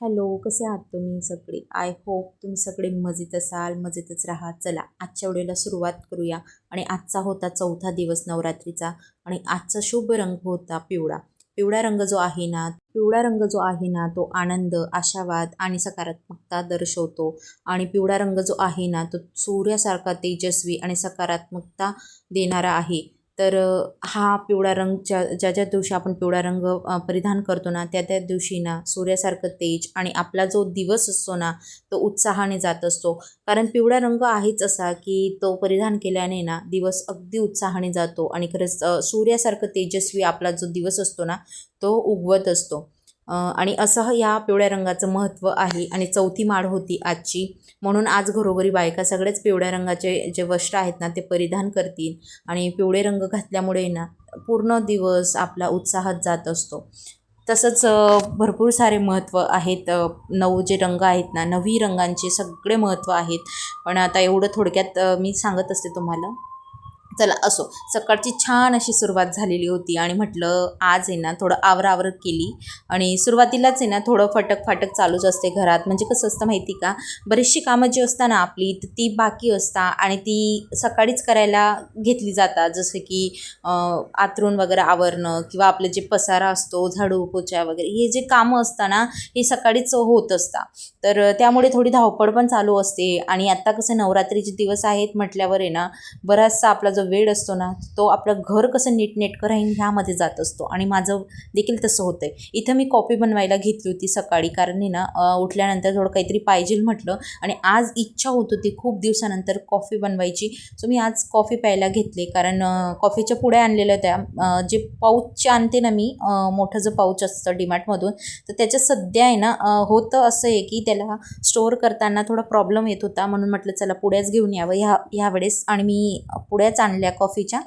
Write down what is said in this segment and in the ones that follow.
Hello कसे आहात तुम्ही सगळे? आय होप तुम्ही सगळे मजेत असाल मजेतच राहा. चला आजच्या वेळेला सुरुवात करूया. आणि आजचा होता चौथा दिवस नवरात्रीचा. आणि आजचा शुभ रंग होता पिवळा. पिवळा रंग जो आहे ना पिवळा रंग जो आहे ना तो आनंद आशावाद आणि सकारात्मकता दर्शवतो. आणि पिवळा रंग जो आहे ना तो सूर्यासारखा तेजस्वी आणि सकारात्मकता देणारा आहे. तर हा पिवळा रंग ज्या ज्या ज्या दिवशी आपण पिवळा रंग परिधान करतो ना त्या त्या दिवशी ना सूर्यासारखं तेज आणि आपला जो दिवस असतो ना तो उत्साहाने जात असतो. कारण पिवळा रंग आहेच असा की तो परिधान केल्याने ना दिवस अगदी उत्साहाने जातो आणि खरंच सूर्यासारखं तेजस्वी आपला जो दिवस असतो ना तो उगवत असतो. आणि असं या पिवळ्या रंगाचं महत्त्व आहे आणि चौथी माळ होती आजची. म्हणून आज घरोघरी बायका सगळेच पिवळ्या रंगाचे जे वस्त्र आहेत ना ते परिधान करतील आणि पिवळे रंग घातल्यामुळे ना पूर्ण दिवस आपला उत्साहात जात असतो. तसंच भरपूर सारे महत्त्व आहेत. नऊ जे रंग आहेत ना नवी रंगांचे सगळे महत्त्व आहेत. पण आता एवढं थोडक्यात मी सांगत असते तुम्हाला. चला असो. सकाळची छान अशी सुरुवात झालेली होती आणि म्हटलं आज आहे ना थोडं आवरावर केली. आणि सुरुवातीलाच आहे ना थोडं फटक फाटक चालूच असते घरात. म्हणजे कसं असतं माहिती का? बरीचशी कामं जी असतात ना आपली तर ती बाकी असतात आणि ती सकाळीच करायला घेतली जातात. जसं की आतरून वगैरे आवरणं किंवा आपलं जे पसारा असतो झाडू पोचा वगैरे हे जे कामं असतात ना हे सकाळीच होत असतात. तर त्यामुळे थोडी धावपळ पण चालू असते. आणि आत्ता कसं नवरात्रीचे दिवस आहेत म्हटल्यावर आहे ना बराचसा आपला जो वेळ असतो ना तो आपलं घर कसं नीटनेटकं राहील ह्यामध्ये जात असतो. आणि माझं देखील तसं होतं आहे इथं मी कॉफी बनवायला घेतली होती सकाळी कारण हे ना उठल्यानंतर थोडं काहीतरी पाहिजे म्हटलं. आणि आज इच्छा होत होती खूप दिवसानंतर कॉफी बनवायची. सो मी आज कॉफी प्यायला घेतले कारण कॉफीच्या पुढे आणलेल्या त्या जे पाऊचचे आणते ना मी मोठं जो पाऊच असतं डीमार्टमधून तर त्याच्यात सध्या आहे ना होतं असं आहे की त्याला स्टोअर करताना थोडा प्रॉब्लेम येत होता. म्हणून म्हटलं चला पुढ्याच घेऊन यावं ह्या ह्यावेळेस. आणि मी पुड्याच आणल्या कॉफीच्या.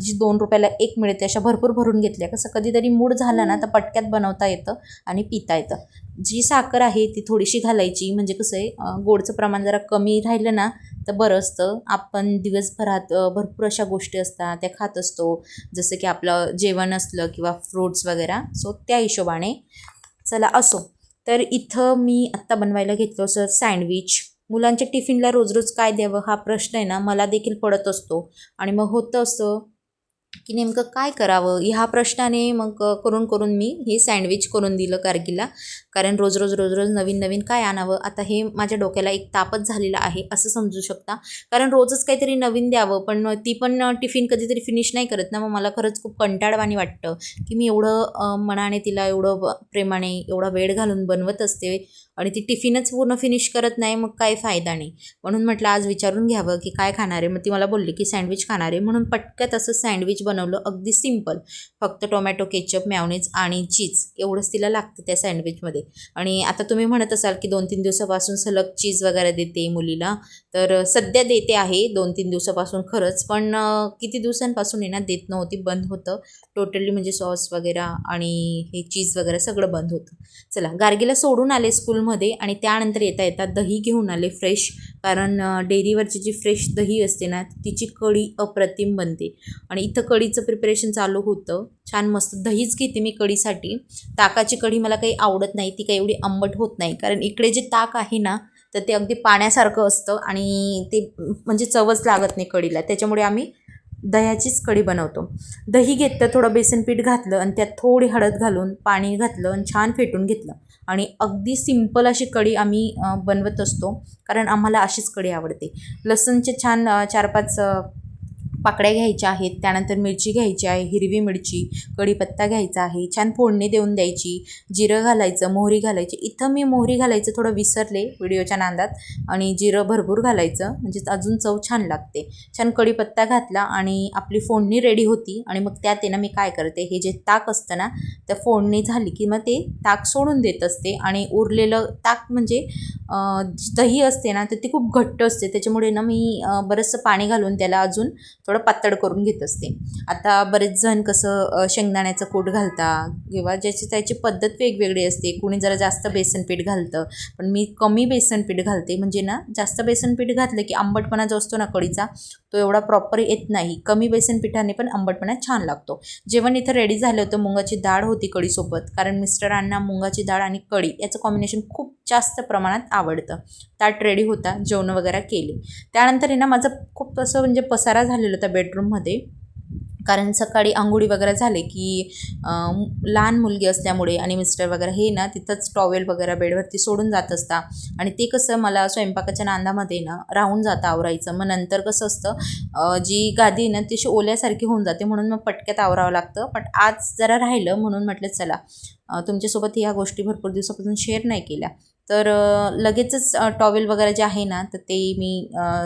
जी दोन रुपयाला एक मिळते अशा भरपूर भरून घेतल्या. कसं कधीतरी मूड झाला ना तर पटक्यात बनवता येतं आणि पिता येतं. जी साखर आहे ती थोडीशी घालायची. म्हणजे कसं आहे गोडचं प्रमाण जरा कमी राहिलं ना तर बरं असतं. आपण दिवसभरात भरपूर अशा गोष्टी असतात त्या खात असतो. जसं की आपलं जेवण असलं किंवा फ्रूट्स वगैरे. सो त्या हिशोबाने चला असो. तर इथं मी आत्ता बनवायला घेतलं असं सँडविच मुलांच्या टिफिनला रोज रोज काय द्यावं हा प्रश्न आहे ना मला देखील पडत असतो. आणि मग होतं असं की नेमकं काय करावं? ह्या प्रश्नाने मग करून करून मी हे सँडविच करून दिलं कारगीला कारण रोज रोज रोज रोज नवीन नवीन काय आणावं? आता हे माझ्या डोक्याला एक तापच झालेला आहे असं समजू शकता. कारण रोजच काहीतरी नवीन द्यावं पण ती पण टिफिन कधीतरी फिनिश नाही करत ना मग मला खरंच खूप कंटाळवाणी वाटतं की मी एवढं मनाने तिला एवढं ब- प्रेमाने एवढा वेळ घालून बनवत असते. आणि ती टिफिनच पूर्ण फिनिश करत नाही मग काही फायदा नाही. म्हणून म्हटलं आज विचारून घ्यावं की काय खाणार आहे. मग ती मला बोलली की सँडविच खाणार आहे. म्हणून पटकत असं सँडविच बनवलं अगदी सिंपल फक्त टोमॅटो केचप मॅवनीज आणि चीज एवढंच तिला लागतं त्या सँडविचमध्ये आणि आता तुम्ही म्हणत असाल की दोन तीन दिवसापासून सलग चीज वगैरे देते मुलीला. तर सध्या देते आहे दोन तीन दिवसापासून खरंच पण किती दिवसांपासून आहे ना देत नव्हती बंद होतं. टोटली म्हणजे सॉस वगैरे आणि हे चीज वगैरे सगळं बंद होतं. चला गार्गीला सोडून आले स्कूलमध्ये आणि त्यानंतर येता येता दही घेऊन आले फ्रेश कारण डेअरीवरची जी फ्रेश दही असते ना तिची कढी अप्रतिम बनते. आणि इथं कढीचं प्रिपरेशन चालू होतं. छान मस्त दहीच घेते मी कढीसाठी. ताकाची कढी मला काही आवडत नाही ती काही एवढी आंबट होत नाही. कारण इकडे जे ताक आहे ना तर ते अगदी पाण्यासारखं असतं आणि ते म्हणजे चवच लागत नाही कढीला त्याच्यामुळे आम्ही दह्याचीच कढी बनवतो. दही घेतलं थोडं बेसन पीठ घातलं आणि त्यात थोडी हळद घालून पाणी घातलं आणि छान फेटून घेतलं. आणि अगदी सिंपल अशी कढी आम्ही बनवत असतो कारण आम्हाला अशीच कढी आवडते. लसणचे छान चार पाच पाकड्या पाकळ्या घ्यायच्या आहेत त्यानंतर मिरची घ्यायची आहे हिरवी मिरची कढीपत्ता घ्यायचा आहे छान फोडणी देऊन द्यायची जिरं घालायचं मोहरी घालायची. इथं मी मोहरी घालायचं थोडं विसरले व्हिडिओच्या नांदात आणि जिरं भरपूर घालायचं म्हणजे अजून चव छान लागते. छान कढीपत्ता घातला आणि आपली फोडणी रेडी होती आणि मग त्यात आहे ना मी काय करते हे जे ताक असतं ना त्या फोडणी झाली की मग ते ताक सोडून देत असते आणि उरलेलं ताक म्हणजे दही असते ना तर ती खूप घट्ट असते. त्याच्यामुळे ना मी बरंचसं पाणी घालून त्याला अजून थोडं थोडं पातळ करून घेत असते. आता बरेच जण कसं शेंगदाण्याचं कूट घालता किंवा ज्याची त्याची पद्धत वेगवेगळी असते. कुणी जरा जास्त बेसन पीठ घालतं पण मी कमी बेसन पीठ घालते. म्हणजे ना जास्त बेसन पीठ घातलं की आंबटपणा जो असतो ना कढीचा तो एवढा प्रॉपर येत नाही. कमी बेसन पिठाने पण आंबटपणा छान लागतो. जेवण इथं रेडी झालं होतं मुगाची डाळ होती कढीसोबत. कारण मिस्टरांना मुंगाची डाळ आणि कढी याचं कॉम्बिनेशन खूप जास्त प्रमाणात आवडतं. ताट रेडी होता जेवण वगैरे केली. त्यानंतर आहे ना माझं खूप असं म्हणजे पसारा झालेला होता बेडरूममध्ये कारण सकाळी आंघोळी वगैरे झाले की लहान मुलगी असल्यामुळे आणि मिस्टर वगैरे हे ना तिथंच टॉवेल वगैरे बेडवरती सोडून जात असता. आणि ते कसं मला स्वयंपाकाच्या नांदामध्ये ना राहून जातं आवरायचं. मग नंतर कसं असतं जी गादी आहे ना तशी ओल्यासारखी होऊन जाते. म्हणून मग पटक्यात आवरावं लागतं. पण आज जरा राहिलं म्हणून म्हटलं चला तुमच्यासोबत ह्या गोष्टी भरपूर दिवसापासून शेअर नाही केल्या. तर लगेचच टॉवेल वगैरे जे आहे ना तर ते मी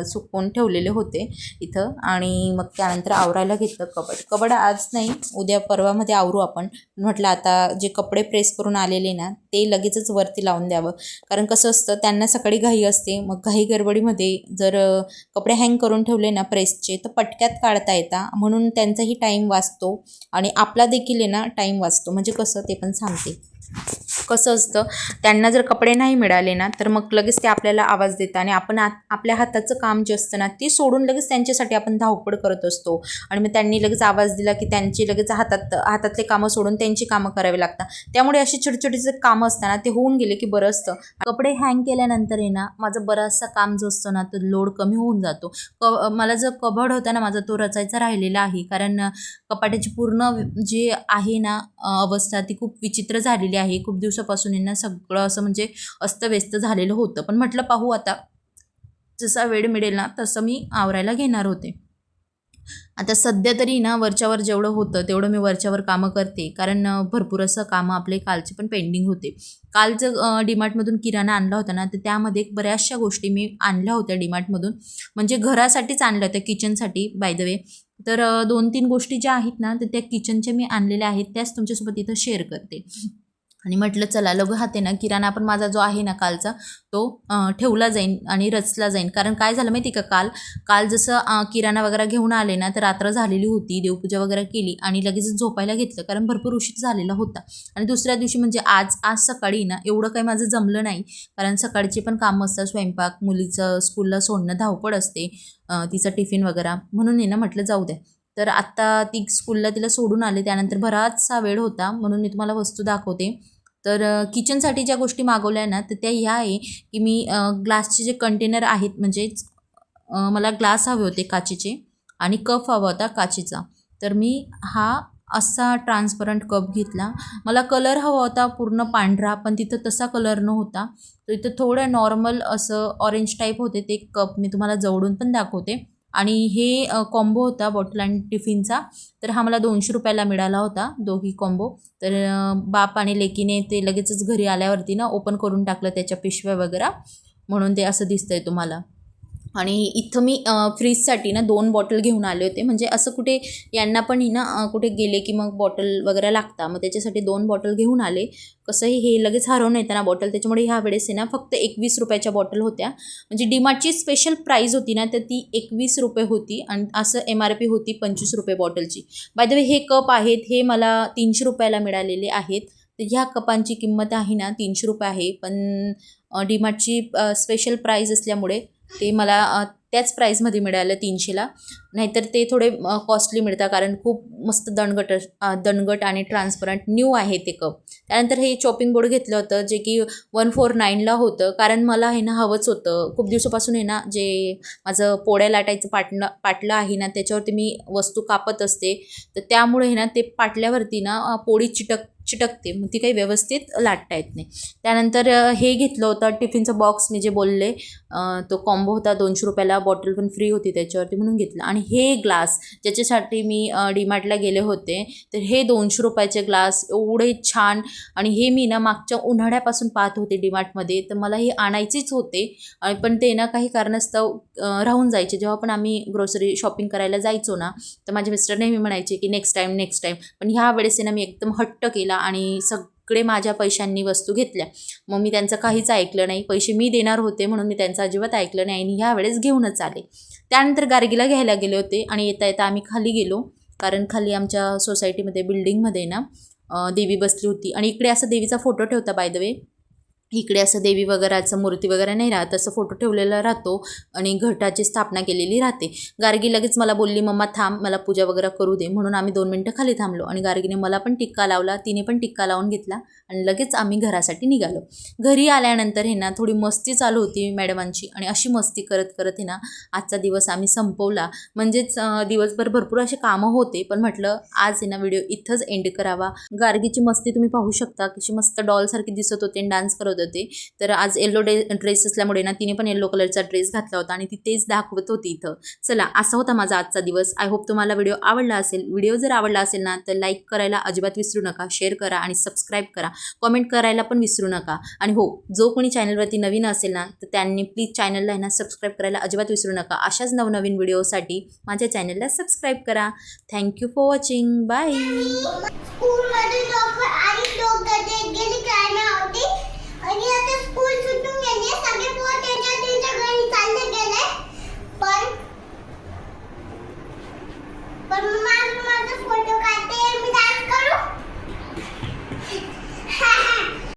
सुकवून ठेवलेले होते इथं. आणि मग त्यानंतर आवरायला घेतलं कबड. कबड आज नाही उद्या परवामध्ये आवरू आपण. म्हटलं आता जे कपडे प्रेस करून आलेले ना ते लगेचच वरती लावून द्यावं. कारण कसं असतं त्यांना सकाळी घाई असते. मग घाई गडबडीमध्ये जर कपडे हँग करून ठेवले ना प्रेसचे तर पटक्यात काढता येता. म्हणून त्यांचाही टाईम वाचतो. आणि आपला देखील आहे ना टाईम वाचतो. म्हणजे कसं ते पण सांग सांगते कसं असतं त्यांना जर कपडे नाही मिळाले ना तर मग लगेच ते आपल्याला आवाज देतात आणि आपण आत आपल्या हाताचं काम जे असतं ना ते सोडून लगेच त्यांच्यासाठी आपण धावपळ करत असतो. आणि मग त्यांनी लगेच आवाज दिला की त्यांची लगेच हातात हातातले कामं सोडून त्यांची कामं करावी लागतात. त्यामुळे अशी छोटी छोटीचे कामं असताना ते होऊन गेले की बरं असतं. कपडे हँग केल्यानंतर आहे ना माझं बराचसा काम जो असतो ना तो लोड कमी होऊन जातो. क मला जो कबड होता ना माझा तो रचायचा राहिलेला आहे. कारण कपाट्याची पूर्ण जी आहे ना अवस्था ती खूप विचित्र झालेली आहे खूप दिवसापासून यांना सगळं असं म्हणजे अस्तव्यस्त झालेलं होतं. पण म्हटलं पाहू आता. जसा वेळ मिळेल ना तसं मी आवरायला घेणार होते. आता सध्या तरी ना वरच्यावर जेवढं होतं तेवढं मी वरच्यावर कामं करते. कारण भरपूर असं कामं आपले कालचे पण पेंडिंग होते. कालचं डीमार्टमधून किराणा आणला होता ना तर त्यामध्ये बऱ्याचशा गोष्टी मी आणल्या होत्या डीमार्टमधून. म्हणजे घरासाठीच आणल्या होत्या किचनसाठी बाय द वे तर दोन तीन गोष्टी ज्या आहेत ना तर त्या किचनच्या मी आणलेल्या आहेत त्याच तुमच्यासोबत इथं शेअर करते. आणि म्हटलं चला लघु हाते ना. किराणा पण माझा जो आहे ना कालचा तो ठेवला जाईन आणि रचला जाईन. कारण काय झालं माहिती का काल? काल जसं किराणा वगैरे घेऊन आले ना तर रात्र झालेली होती. देवपूजा वगैरे केली आणि लगेचच झोपायला घेतलं कारण भरपूर उशीर झालेला होता. आणि दुसऱ्या दिवशी म्हणजे आज आज सकाळी ना एवढं काही माझं जमलं नाही. कारण सकाळची पण कामं असतात स्वयंपाक मुलीचं स्कूलला सोडणं धावपळ असते तिचं टिफिन वगैरे. म्हणून आहे ना म्हटलं जाऊ द्या. तर आत्ता ती स्कूलला तिला सोडून आले. त्यानंतर बराचसा वेळ होता. म्हणून मी तुम्हाला वस्तू दाखवते. तर किचनसाठी ज्या गोष्टी मागवल्या ना तर त्या ह्या आहे की मी ग्लासचे जे कंटेनर आहेत म्हणजेच मला ग्लास हवे होते काचेचे आणि कप हवा होता काचेचा. तर मी हा असा ट्रान्सपरंट कप घेतला. मला कलर हवा होता पूर्ण पांढरा पण तिथं तसा कलर नव्हता. तर इथं थोडं नॉर्मल असं ऑरेंज टाईप होते ते कप मी तुम्हाला जवळून पण दाखवते. आणि हे कॉम्बो होता बॉटल आणि टिफिनचा तर हा मला दोनशे रुपयाला मिळाला होता दोघी कॉम्बो तर बाप आणि लेकीने ते लगेचच घरी आल्यावरती ना ओपन करून टाकलं त्याच्या पिशव्या वगैरे. म्हणून ते असं दिसतंय तुम्हाला. आणि इथं मी फ्रीजसाठी ना दोन बॉटल घेऊन आले होते. म्हणजे असं कुठे यांना पण ही ना कुठे गेले की मग बॉटल वगैरे लागता. मग त्याच्यासाठी दोन बॉटल घेऊन आले. कसंही हे लगेच हरवून येतं ना बॉटल. त्याच्यामुळे ह्या वेळेस आहे ना फक्त एकवीस रुपयाच्या बॉटल होत्या. म्हणजे डीमार्टची स्पेशल प्राईज होती ना तर ती एकवीस रुपये होती. आणि असं एम आर पी होती पंचवीस रुपये बॉटलची. बाय द वे हे कप आहेत हे मला तीनशे रुपयाला मिळालेले आहेत. तर ह्या कपांची किंमत आहे ना तीनशे रुपये आहे. पण डीमार्टची स्पेशल प्राईज असल्यामुळे ते मला त्याच प्राईजमध्ये मिळालं तीनशेला. नाहीतर ते थोडे कॉस्टली मिळतात कारण खूप मस्त दणगट दणगट आणि ट्रान्सपरंट न्यू आहे ते कप त्यानंतर हे चॉपिंग बोर्ड घेतलं होतं जे की वन फोर नाईनला होतं. कारण मला हे ना हवंच होतं. खूप दिवसापासून आहे ना जे माझं पोळ्या लाटायचं पाटणं पाटलं आहे ना त्याच्यावरती मी वस्तू कापत असते. तर त्यामुळे हे ना ते पाटल्यावरती ना पोळी चिटक चिटकते मग ती काही व्यवस्थित लाटता येत नाही. त्यानंतर हे घेतलं होतं टिफिनचं बॉक्स मी जे बोलले तो कॉम्बो होता दोनशे रुपयाला बॉटल पण फ्री होती त्याच्यावरती म्हणून घेतलं. आणि हे ग्लास ज्याच्यासाठी मी डीमार्टला गेले होते तर हे दोनशे रुपयाचे ग्लास एवढे छान आणि हे मी ना मागच्या उन्हाळ्यापासून पाहत होते डीमार्टमध्ये तर मला हे आणायचेच होते. आणि पण ते ना काही कारणास्तव राहून जायचे. जेव्हा पण आम्ही ग्रोसरी शॉपिंग करायला जायचो ना तर माझे मिस्टर नेहमी म्हणायचे की नेक्स्ट टाईम नेक्स्ट टाईम पण ह्या वेळेस ना मी एकदम हट्ट केला आणि सगळे माझ्या पैशांनी वस्तू घेतल्या. मग मी त्यांचं काहीच ऐकलं नाही. पैसे मी देणार होते म्हणून मी त्यांचं अजिबात ऐकलं नाही आणि ह्या वेळेस घेऊनच आले. त्यानंतर गार्गीला घ्यायला गेले होते आणि येता येता आम्ही खाली गेलो. कारण खाली आमच्या सोसायटीमध्ये बिल्डिंगमध्ये ना देवी बसली होती. आणि इकडे असं देवीचा फोटो ठेवता बाय द वे इकडे असं देवी वगैरेचं मूर्ती वगैरे नाही राहत असं फोटो ठेवलेला राहतो आणि घटाची स्थापना केलेली राहते. गार्गी लगेच मला बोलली मम्मा थांब मला पूजा वगैरे करू दे. म्हणून आम्ही दोन मिनटं खाली थांबलो आणि गार्गीने मला पण टिक्का लावला तिने पण टिक्का लावून घेतला आणि लगेच आम्ही घरासाठी निघालो. घरी आल्यानंतर हे ना थोडी मस्ती चालू होती मॅडमांची आणि अशी मस्ती करत करत हे ना आजचा दिवस आम्ही संपवला. म्हणजेच दिवसभर भरपूर असे कामं होते पण म्हटलं आज हे ना व्हिडिओ इथंच एंड करावा. गार्गीची मस्ती तुम्ही पाहू शकता कशी मस्त डॉलसारखी दिसत होते आणि डान्स करत होते तर आज येल्लो डे ड्रेस असल्यामुळे ना तिने पण येल्लो कलरचा ड्रेस घातला होता आणि ती तेच दाखवत होती इथं. चला असा होता माझा आजचा दिवस. आय होप तुम्हाला व्हिडिओ आवडला असेल. व्हिडिओ जर आवडला असेल ना तर लाईक करायला अजिबात विसरू नका. शेअर करा आणि सबस्क्राईब करा. कमेंट करायला पण विसरू नका. आणि हो जो कोणी चॅनलवरती नवीन असेल ना तर त्यांनी प्लीज चॅनलला आहे ना सबस्क्राईब करायला अजिबात विसरू नका. अशाच नवनवीन व्हिडिओसाठी माझ्या चॅनलला सबस्क्राईब करा. थँक्यू फॉर वॉचिंग बाय स्कूलमध्ये